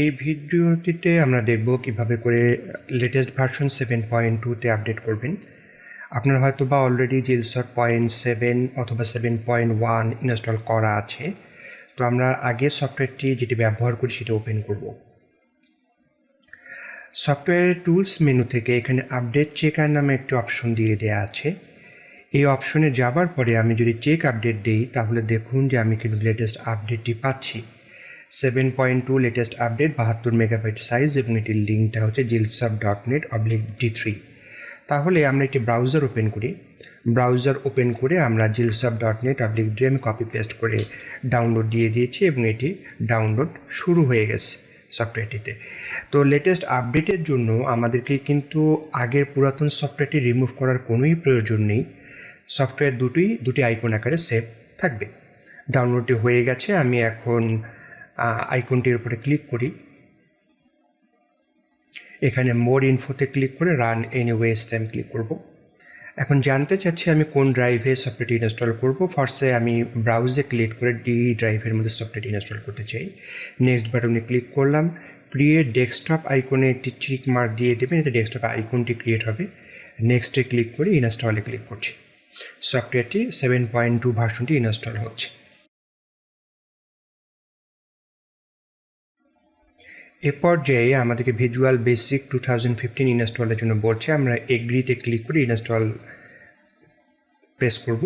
এই ভিডিওটিতে আমরা দেখব কীভাবে করে লেটেস্ট ভার্সন সেভেন পয়েন্ট টুতে আপডেট করবেন। আপনার হয়তো বা অলরেডি জিলসট পয়েন্ট সেভেন অথবা সেভেন পয়েন্ট ওয়ান ইনস্টল করা আছে। তো আমরা আগে সফটওয়্যারটি যেটি ব্যবহার করি সেটা ওপেন করব। সফটওয়্যার টুলস মেনু থেকে এখানে আপডেট চেকার নামে একটি অপশন দিয়ে দেওয়া আছে। এই অপশনে যাবার পরে আমি যদি চেক আপডেট দিই, তাহলে দেখুন যে আমি কিন্তু লেটেস্ট আপডেটটি পাচ্ছি। Seven point two latest update বাহাত্তর মেগাবাইট সাইজ এবং এটির লিঙ্কটা হচ্ছে জিলসব dot net oblique D three তাহলে আমরা একটি ব্রাউজার ওপেন করি। ব্রাউজার ওপেন করে আমরা জিলসব ডট নেট অবলিক ডি আমি কপি পেস্ট করে ডাউনলোড দিয়ে দিয়েছি এবং এটি ডাউনলোড শুরু হয়ে গেছে সফটওয়্যারটিতে তো লেটেস্ট আপডেটের জন্য আমাদেরকে কিন্তু আগের পুরাতন সফটওয়্যারটি রিমুভ করার কোনোই প্রয়োজন নেই। সফটওয়্যার দুটোই, দুটি আইকন আকারে সেভ থাকবে। ডাউনলোডটি হয়ে গেছে, আমি এখন আইকনটির উপরে ক্লিক করি। এখানে মোর ইনফোতে ক্লিক করে রান এনিওয়েজ আমি ক্লিক করব। এখন জানতে চাচ্ছি আমি কোন ড্রাইভে সফটওয়্যারটি ইনস্টল করব। ফার্স্টে আমি ব্রাউজে ক্লিক করে ডি ড্রাইভের মধ্যে সফটওয়্যারটি ইনস্টল করতে চাই। নেক্সট বাটনে ক্লিক করলাম। ক্রিয়েট ডেস্কটপ আইকনে একটি চিক মার্ক দিয়ে দেবেন। এতে ডেস্কটপ আইকনটি ক্রিয়েট হবে। নেক্সটে ক্লিক করে ইনস্টলে ক্লিক করছি। সফটওয়্যারটি সেভেন পয়েন্ট টু ভার্সনটি ইনস্টল হচ্ছে। এ পর্যায়ে আমাদেরকে visual basic two thousand fifteen ইনস্টলের জন্য বলছে, আমরা এগ্রিতে ক্লিক করে ইনস্টল প্রেস করব।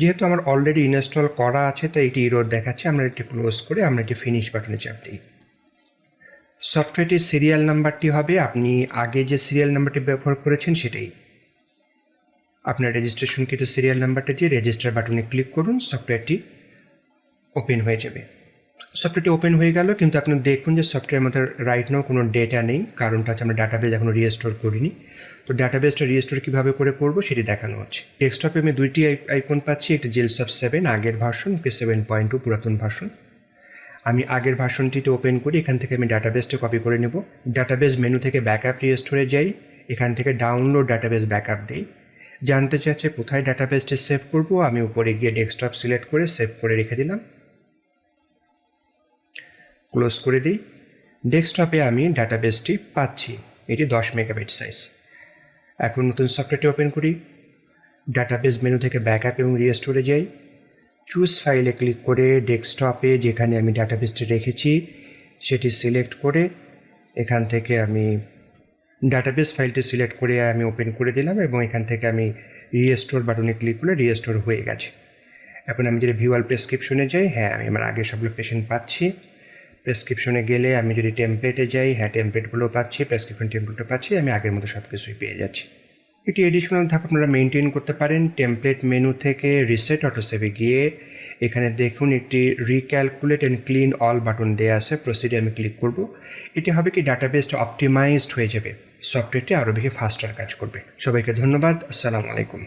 যেহেতু আমার অলরেডি ইনস্টল করা আছে, তাই এটি ইরোড দেখাচ্ছে, আমরা এটি ক্লোজ করে আমরা এটি ফিনিশ বাটনে চাপ দিই। সফটওয়্যারটির সিরিয়াল নাম্বারটি হবে, আপনি আগে যে সিরিয়াল নাম্বারটি ব্যবহার করেছেন সেটাই। আপনার রেজিস্ট্রেশন কিটে সিরিয়াল নাম্বারটা দিয়ে রেজিস্টার বাটনে ক্লিক করুন সফটওয়্যারটি ওপেন হয়ে যাবে। সফটওয়্যারটি ওপেন হয়ে গেল, কিন্তু আপনি দেখুন যে সফটওয়্যার মধ্যে রাইট নাও কোনো ডেটা নেই। কারণটা হচ্ছে আমরা ডাটাবেজ এখনও রিস্টোর করিনি। তো ডাটাবেসটা রিস্টোর কীভাবে করে করব সেটি দেখানো হচ্ছে। ডেস্কটপে আমি দুইটি আইকন পাচ্ছি, একটি জেলসব সেভেন আগের version P seven point two পুরাতন ভার্সন আমি আগের ভার্সনটিতে ওপেন করি, এখান থেকে আমি ডাটাবেসটা কপি করে নেব। ডাটাবেস মেনু থেকে ব্যাকআপ রিস্টোরে যাই, এখান থেকে ডাউনলোড ডাটাবেস ব্যাকআপ দিই। জানতে চাচ্ছে কোথায় ডাটাবেসটি সেভ করব, আমি উপরে গিয়ে ডেস্কটপ সিলেক্ট করে সেভ করে রেখে দিলাম। ক্লোজ করে দিই। ডেস্কটপে আমি ডাটাবেসটি পাচ্ছি। এটি দশ মেগাবাইট সাইজ এখন নতুন সফটওয়্যারটি ওপেন করি। ডাটাবেস মেনু থেকে ব্যাকআপ এবং রিস্টোরে যাই। চুজ ফাইলে ক্লিক করে ডেস্কটপে যেখানে আমি ডাটাবেসটি রেখেছি, সেটি সিলেক্ট করে এখান থেকে আমি ডাটাবেস ফাইলটি সিলেক্ট করে আমি ওপেন করে দিলাম এবং এখান থেকে আমি রিস্টোর বাটনে ক্লিক করলে রিস্টোর হয়ে গেছে। এখন আমি যদি ভিউয়াল প্রেসক্রিপশনে যাই হ্যাঁ আমি আমার আগের সবগুলো পেশেন্ট পাচ্ছি। প্রেসক্রিপশনে গেলে আমি যদি টেমপ্লেটে যাই হ্যাঁ টেমপ্লেটগুলো পাচ্ছি প্রেসক্রিপশন টেমপ্লেটও পাচ্ছি, আমি আগের মতো সব কিছুই পেয়ে যাচ্ছি। এটি এডিশনাল ধাপ আপনারা মেনটেন করতে পারেন। টেমপ্লেট মেনু থেকে রিসেট অটোসেভে গিয়ে এখানে দেখুন, একটি recalculate and clean all button দেওয়া আছে। প্রসিডে আমি ক্লিক করব। এটি হবে কি? ডাটা ডাটাবেসটা অপটিমাইজড হয়ে যাবে। সফটওয়্যারটি আরও বেশি ফাস্টার কাজ করবে। সবাইকে ধন্যবাদ। আসসালামু আলাইকুম।